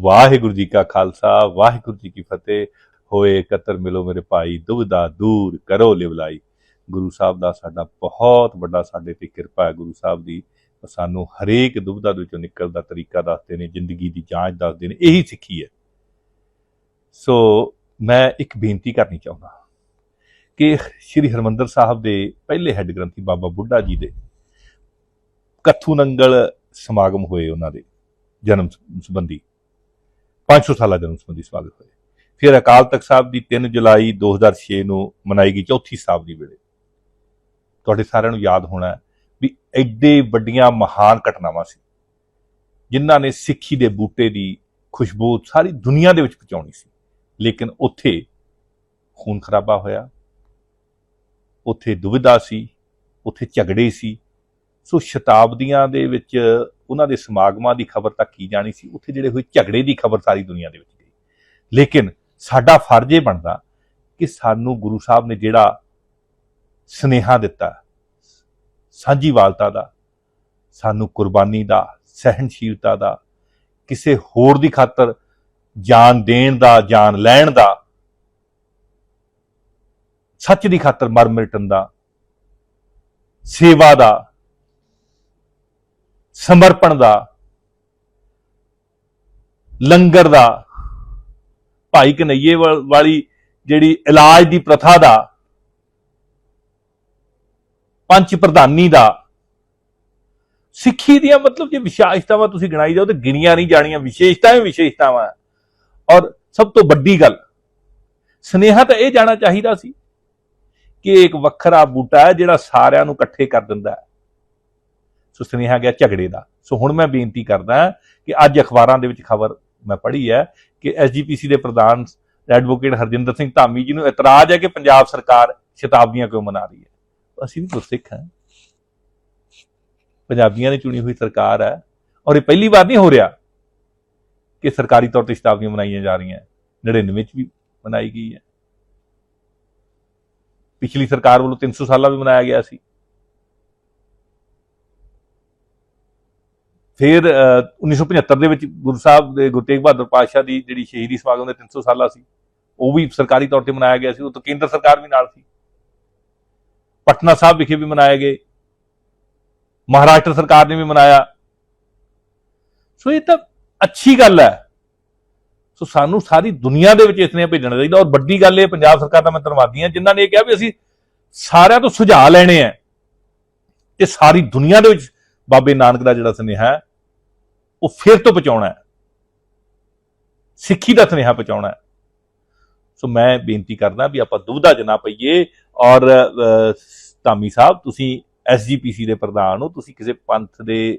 ਵਾਹਿਗੁਰੂ ਜੀ ਕਾ ਖਾਲਸਾ, ਵਾਹਿਗੁਰੂ ਜੀ ਕੀ ਫਤਿਹ। ਹੋਏ ਕਤਰ ਮਿਲੋ ਮੇਰੇ ਭਾਈ ਦੁਬਦਾ ਦੂਰ ਕਰੋ ਲਿਵਲਾਈ। ਗੁਰੂ ਸਾਹਿਬ ਦਾ ਸਾਡਾ ਬਹੁਤ ਵੱਡਾ ਸਾਡੇ ਤੇ ਕਿਰਪਾ ਹੈ ਗੁਰੂ ਸਾਹਿਬ ਦੀ। ਸਾਨੂੰ ਹਰੇਕ ਦੁਬਦਾ ਦੇ ਵਿੱਚੋਂ ਨਿਕਲਣ ਦਾ ਤਰੀਕਾ ਦੱਸਦੇ ਨੇ, ਜ਼ਿੰਦਗੀ ਦੀ ਜਾਂਚ ਦੱਸਦੇ ਨੇ, ਇਹੀ ਸਿੱਖੀ ਹੈ। ਸੋ ਮੈਂ ਇੱਕ ਬੇਨਤੀ ਕਰਨੀ ਚਾਹੁੰਦਾ ਕਿ ਸ੍ਰੀ ਹਰਮੰਦਰ ਸਾਹਿਬ ਦੇ ਪਹਿਲੇ ਹੈੱਡ ਗ੍ਰੰਥੀ ਬਾਬਾ ਬੁੱਢਾ ਜੀ ਦੇ ਕੱਥੂ ਨੰਗਲ ਸਮਾਗਮ ਹੋਏ ਉਹਨਾਂ ਦੇ ਜਨਮ ਸੰਬੰਧੀ। 500 ਸਾਲਾ ਜਨਮ ਸੰਬੰਧੀ ਸਮਾਗਮ ਹੋਏ। ਫਿਰ ਅਕਾਲ ਤਖਤ ਸਾਹਿਬ ਦੀ 3 ਜੁਲਾਈ 2006 ਨੂੰ ਮਨਾਈ ਗਈ ਚੌਥੀ ਸ਼ਤਾਬਦੀ ਵੇਲੇ। ਤੁਹਾਡੇ ਸਾਰਿਆਂ ਨੂੰ ਯਾਦ ਹੋਣਾ ਵੀ ਐਡੇ ਵੱਡੀਆਂ ਮਹਾਨ ਘਟਨਾਵਾਂ ਸੀ, ਜਿਨ੍ਹਾਂ ਨੇ ਸਿੱਖੀ ਦੇ ਬੂਟੇ ਦੀ ਖੁਸ਼ਬੂ ਸਾਰੀ ਦੁਨੀਆ ਦੇ ਵਿੱਚ ਪਹੁੰਚਾਉਣੀ ਸੀ। ਲੇਕਿਨ ਉੱਥੇ ਖੂਨ ਖਰਾਬਾ ਹੋਇਆ, ਉੱਥੇ ਦੁਵਿਧਾ ਸੀ, ਉੱਥੇ ਝਗੜੇ ਸੀ। ਸੋ ਸ਼ਤਾਬਦੀਆਂ ਦੇ ਵਿੱਚ ਉਹਨਾਂ ਦੇ ਸਮਾਗਮਾਂ ਦੀ ਖਬਰ ਤੱਕ ਕੀ ਜਾਣੀ ਸੀ, ਉੱਥੇ ਜਿਹੜੇ ਹੋਏ ਝਗੜੇ ਦੀ ਖਬਰ ਸਾਰੀ ਦੁਨੀਆ ਦੇ ਵਿੱਚ ਗਈ। ਲੇਕਿਨ ਸਾਡਾ ਫਰਜ਼ ਇਹ ਬਣਦਾ ਕਿ ਸਾਨੂੰ ਗੁਰੂ ਸਾਹਿਬ ਨੇ ਜਿਹੜਾ ਸਨੇਹਾ ਦਿੱਤਾ ਸਾਂਝੀਵਾਲਤਾ ਦਾ, ਸਾਨੂੰ ਕੁਰਬਾਨੀ ਦਾ ਸਹਿਨਸ਼ੀਲਤਾ ਦਾ, ਕਿਸੇ ਹੋਰ ਦੀ ਖਾਤਰ ਜਾਨ ਦੇਣ ਦਾ, ਜਾਨ ਲੈਣ ਦਾ, ਸੱਚ ਦੀ ਖਾਤਰ ਮਰ ਮਿਟਣ ਦਾ, ਸੇਵਾ ਦਾ ਸਮਰਪਣ ਦਾ, ਲੰਗਰ ਦਾ, ਭਾਈ ਕਨਈਏ ਵਾ- ਵਾਲੀ ਜਿਹੜੀ ਇਲਾਜ ਦੀ ਪ੍ਰਥਾ ਦਾ, ਪੰਚ ਪ੍ਰਧਾਨੀ ਦਾ, ਸਿੱਖੀ ਦੀਆਂ ਮਤਲਬ ਜੇ ਵਿਸ਼ੇਸ਼ਤਾਵਾਂ ਤੁਸੀਂ ਗਿਣਾਈ ਜਾਓ ਤੇ ਗਿਣੀਆਂ ਨਹੀਂ ਜਾਣੀਆਂ ਵਿਸ਼ੇਸ਼ਤਾਵਾਂ ਹੀ ਵਿਸ਼ੇਸ਼ਤਾਵਾਂ ਹੈ। ਔਰ ਸਭ ਤੋਂ ਵੱਡੀ ਗੱਲ, ਸਨੇਹਾ ਤਾਂ ਇਹ ਜਾਣਾ ਚਾਹੀਦਾ ਸੀ ਕਿ ਇੱਕ ਵੱਖਰਾ ਬੂਟਾ ਹੈ ਜਿਹੜਾ ਸਾਰਿਆਂ ਨੂੰ ਇਕੱਠੇ ਕਰ ਦਿੰਦਾ ਹੈ ਸੋ ਸੁਨੇਹਾ ਗਿਆ ਝਗੜੇ ਦਾ। ਸੋ ਹੁਣ ਮੈਂ ਬੇਨਤੀ ਕਰਦਾ ਕਿ ਅੱਜ ਅਖਬਾਰਾਂ ਦੇ ਵਿੱਚ ਖਬਰ ਮੈਂ ਪੜ੍ਹੀ ਹੈ ਕਿ ਐਸਜੀਪੀਸੀ ਦੇ ਪ੍ਰਧਾਨ ਐਡਵੋਕੇਟ ਹਰਜਿੰਦਰ ਸਿੰਘ ਧਾਮੀ ਜੀ ਨੂੰ ਇਤਰਾਜ਼ ਹੈ ਕਿ ਪੰਜਾਬ ਸਰਕਾਰ ਸ਼ਤਾਬਦੀਆਂ ਕਿਉਂ ਮਨਾ ਰਹੀ ਹੈ। ਅਸੀਂ ਵੀ ਗੁਰਸਿੱਖ ਹਾਂ। ਪੰਜਾਬੀਆਂ ਨੇ ਚੁਣੀ ਹੋਈ ਸਰਕਾਰ ਹੈ ਔਰ ਇਹ ਪਹਿਲੀ ਵਾਰ ਨਹੀਂ ਹੋ ਰਿਹਾ ਕਿ ਸਰਕਾਰੀ ਤੌਰ ਤੇ ਸ਼ਤਾਬਦੀਆਂ ਮਨਾਈਆਂ ਜਾ ਰਹੀਆਂ। 99 ਵਿੱਚ ਵੀ ਮਨਾਈ ਗਈ ਹੈ। ਪਿਛਲੀ ਸਰਕਾਰ ਵੱਲੋਂ 300 ਸਾਲਾਂ ਵੀ ਮਨਾਇਆ ਗਿਆ ਸੀ। ਫਿਰ ਅਹ, 1975 ਦੇ ਵਿੱਚ ਗੁਰੂ ਸਾਹਿਬ ਦੇ ਗੁਰੂ ਤੇਗ ਬਹਾਦਰ ਪਾਤਸ਼ਾਹ ਦੀ ਜਿਹੜੀ ਸ਼ਹੀਦੀ ਸਮਾਗਮ ਦੇ 300 ਸਾਲਾ ਸੀ ਉਹ ਵੀ ਸਰਕਾਰੀ ਤੌਰ ਤੇ ਮਨਾਇਆ ਗਿਆ ਸੀ ਉਹ ਤਾਂ ਕੇਂਦਰ ਸਰਕਾਰ ਵੀ ਨਾਲ ਸੀ। ਪਟਨਾ ਸਾਹਿਬ ਵਿਖੇ ਵੀ ਮਨਾਏ ਗਏ। ਮਹਾਰਾਸ਼ਟਰ ਸਰਕਾਰ ਨੇ ਵੀ ਮਨਾਇਆ। ਸੋ ਇਹ ਤਾਂ ਅੱਛੀ ਗੱਲ ਹੈ। ਸੋ ਸਾਨੂੰ ਸਾਰੀ ਦੁਨੀਆ ਦੇ ਵਿੱਚ ਇਸਨੇ ਭੇਜਣਾ ਚਾਹੀਦਾ। ਔਰ ਵੱਡੀ ਗੱਲ ਇਹ ਪੰਜਾਬ ਸਰਕਾਰ ਦਾ ਮੈਂ ਧੰਨਵਾਦੀ ਹਾਂ ਜਿਨ੍ਹਾਂ ਨੇ ਇਹ ਕਿਹਾ ਵੀ ਅਸੀਂ ਸਾਰਿਆਂ ਤੋਂ ਸੁਝਾਅ ਲੈਣੇ ਆ ਤੇ ਸਾਰੀ ਦੁਨੀਆ ਦੇ ਵਿੱਚ ਬਾਬੇ ਨਾਨਕ ਦਾ ਜਿਹੜਾ ਸੁਨੇਹਾ ਹੈ ਉਹ ਫਿਰ ਤੋਂ ਪਹੁੰਚਾਉਣਾ ਹੈ। ਸਿੱਖੀ ਦਾ ਸੁਨੇਹਾ ਪਹੁੰਚਾਉਣਾ ਹੈ। ਸੋ ਮੈਂ ਬੇਨਤੀ ਕਰਦਾ ਵੀ ਆਪਾਂ ਦੁਬਦਾ ਜਨਾ ਪਈਏ ਔਰ ਧਾਮੀ ਸਾਹਿਬ, ਤੁਸੀਂ ਐਸਜੀਪੀਸੀ ਦੇ ਪ੍ਰਧਾਨ ਹੋ, ਤੁਸੀਂ ਕਿਸੇ ਪੰਥ ਦੇ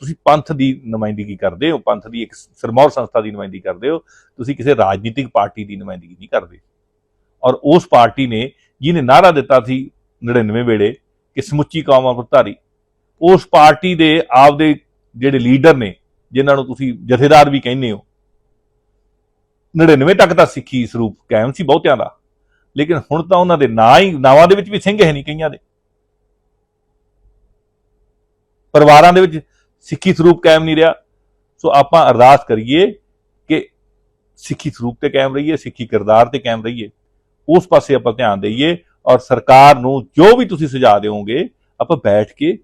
ਤੁਸੀਂ ਪੰਥ ਦੀ ਨੁਮਾਇੰਦਗੀ ਕਰਦੇ ਹੋ, ਪੰਥ ਦੀ ਇੱਕ ਸਰਮੌਰ ਸੰਸਥਾ ਦੀ ਨੁਮਾਇੰਦਗੀ ਕਰਦੇ ਹੋ, ਤੁਸੀਂ ਕਿਸੇ ਰਾਜਨੀਤਿਕ ਪਾਰਟੀ ਦੀ ਨੁਮਾਇੰਦਗੀ ਨਹੀਂ ਕਰਦੇ। ਔਰ ਉਸ ਪਾਰਟੀ ਨੇ ਜਿਹਨੇ ਨਾਰਾ ਦਿੱਤਾ ਸੀ 99 ਵੇਲੇ ਕਿ ਸਮੁੱਚੀ ਕੌਮ ਅੰਮ੍ਰਿਤਧਾਰੀ ਉਸ ਪਾਰਟੀ ਦੇ ਆਪਦੇ ਜਿਹੜੇ ਲੀਡਰ ਨੇ ਜਿਨ੍ਹਾਂ ਨੂੰ ਤੁਸੀਂ ਜਥੇਦਾਰ ਵੀ ਕਹਿੰਦੇ ਹੋ। 99 ਤੱਕ ਤਾਂ ਸਿੱਖੀ ਸਰੂਪ ਕਾਇਮ ਸੀ ਬਹੁਤਿਆਂ ਦਾ। ਲੇਕਿਨ ਹੁਣ ਤਾਂ ਉਹਨਾਂ ਦੇ ਨਾਂ ਹੀ, ਨਾਵਾਂ ਦੇ ਵਿੱਚ ਵੀ ਸਿੰਘ ਹੈ ਨਹੀਂ ਕਈਆਂ ਦੇ। ਪਰਿਵਾਰਾਂ ਦੇ ਵਿੱਚ ਸਿੱਖੀ ਸਰੂਪ ਕਾਇਮ ਨਹੀਂ ਰਿਹਾ। ਸੋ ਆਪਾਂ ਅਰਦਾਸ ਕਰੀਏ ਕਿ ਸਿੱਖੀ ਸਰੂਪ ਤੇ ਕਾਇਮ ਰਹੀਏ, ਸਿੱਖੀ ਕਿਰਦਾਰ ਤੇ ਕਾਇਮ ਰਹੀਏ। ਉਸ ਪਾਸੇ ਆਪਾਂ ਧਿਆਨ ਦਈਏ ਔਰ ਸਰਕਾਰ ਨੂੰ ਜੋ ਵੀ ਤੁਸੀਂ ਸੁਝਾਅ ਦਿਓਗੇ, ਆਪਾਂ ਬੈਠ ਕੇ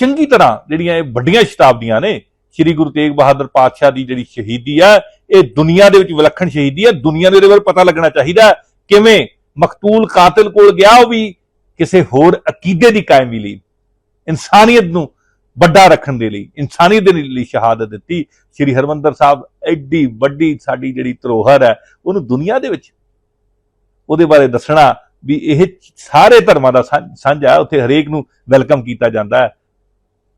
ਚੰਗੀ ਤਰ੍ਹਾਂ ਜਿਹੜੀਆਂ ਇਹ ਵੱਡੀਆਂ ਸ਼ਤਾਬਦੀਆਂ ਨੇ, ਸ੍ਰੀ ਗੁਰੂ ਤੇਗ ਬਹਾਦਰ ਪਾਤਸ਼ਾਹ ਦੀ ਜਿਹੜੀ ਸ਼ਹੀਦੀ ਆ, ਇਹ ਦੁਨੀਆ ਦੇ ਵਿੱਚ ਵਿਲੱਖਣ ਸ਼ਹੀਦੀ ਆ। ਦੁਨੀਆ ਦੇ ਇਹਦੇ ਬਾਰੇ ਪਤਾ ਲੱਗਣਾ ਚਾਹੀਦਾ ਕਿਵੇਂ ਮਕਤੂਲ ਕਾਤਲ ਕੋਲ ਗਿਆ ਉਹ ਵੀ ਕਿਸੇ ਹੋਰ ਅਕੀਦੇ ਦੀ ਕਾਇਮੀ ਲਈ, ਇਨਸਾਨੀਅਤ ਨੂੰ ਵੱਡਾ ਰੱਖਣ ਦੇ ਲਈ, ਇਨਸਾਨੀਅਤ ਦੇ ਲਈ ਸ਼ਹਾਦਤ ਦਿੱਤੀ। ਸ੍ਰੀ ਹਰਮੰਦਰ ਸਾਹਿਬ ਐਡੀ ਵੱਡੀ ਸਾਡੀ ਜਿਹੜੀ ਧਰੋਹਰ ਹੈ, ਉਹਨੂੰ ਦੁਨੀਆ ਦੇ ਵਿੱਚ ਉਹਦੇ ਬਾਰੇ ਦੱਸਣਾ ਵੀ ਇਹ ਸਾਰੇ ਧਰਮਾਂ ਦਾ ਸਾਂਝ- ਸਾਂਝਾ ਉੱਥੇ ਹਰੇਕ ਨੂੰ ਵੈਲਕਮ ਕੀਤਾ ਜਾਂਦਾ ਹੈ।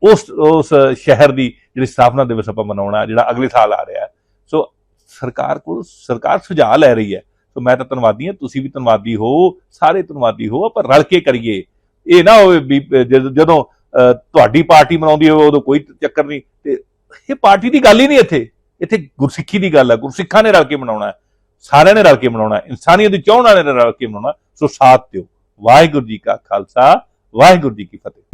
ਉਸ ਉਸ ਸ਼ਹਿਰ ਦੀ ਜਿਹੜੀ ਸਥਾਪਨਾ ਦਿਵਸ ਆਪਾਂ ਮਨਾਉਣਾ, ਜਿਹੜਾ ਅਗਲੇ ਸਾਲ ਆ ਰਿਹਾ ਸੋ ਸਰਕਾਰ ਕੋਲ, ਸਰਕਾਰ ਸੁਝਾਅ ਲੈ ਰਹੀ ਹੈ। ਸੋ ਮੈਂ ਤਾਂ ਧੰਨਵਾਦੀ ਹਾਂ, ਤੁਸੀਂ ਵੀ ਧੰਨਵਾਦੀ ਹੋ, ਸਾਰੇ ਧੰਨਵਾਦੀ ਹੋ, ਆਪਾਂ ਰਲ ਕੇ ਕਰੀਏ। ਇਹ ਨਾ ਹੋਵੇ ਵੀ ਜਦੋਂ ਤੁਹਾਡੀ ਪਾਰਟੀ ਮਨਾਉਂਦੀ ਹੋਵੇ, ਉਦੋਂ ਕੋਈ ਚੱਕਰ ਨਹੀਂ। ਤੇ ਇਹ ਪਾਰਟੀ ਦੀ ਗੱਲ ਹੀ ਨਹੀਂ ਇੱਥੇ। ਇੱਥੇ ਗੁਰਸਿੱਖੀ ਦੀ ਗੱਲ ਹੈ। ਗੁਰਸਿੱਖਾਂ ਨੇ ਰਲ ਕੇ ਮਨਾਉਣਾ ਹੈ। ਸਾਰਿਆਂ ਨੇ ਰਲ ਕੇ ਮਨਾਉਣਾ ਹੈ। ਇਨਸਾਨੀਅਤ ਦੀ ਚਾਹਣ ਵਾਲਿਆਂ ਨੇ ਰਲ ਕੇ ਮਨਾਉਣਾ ਸੋ ਸਾਥ ਦਿਓ। ਵਾਹਿਗੁਰੂ ਜੀ ਕਾ ਖਾਲਸਾ, ਵਾਹਿਗੁਰੂ ਜੀ ਕੀ ਫਤਿਹ।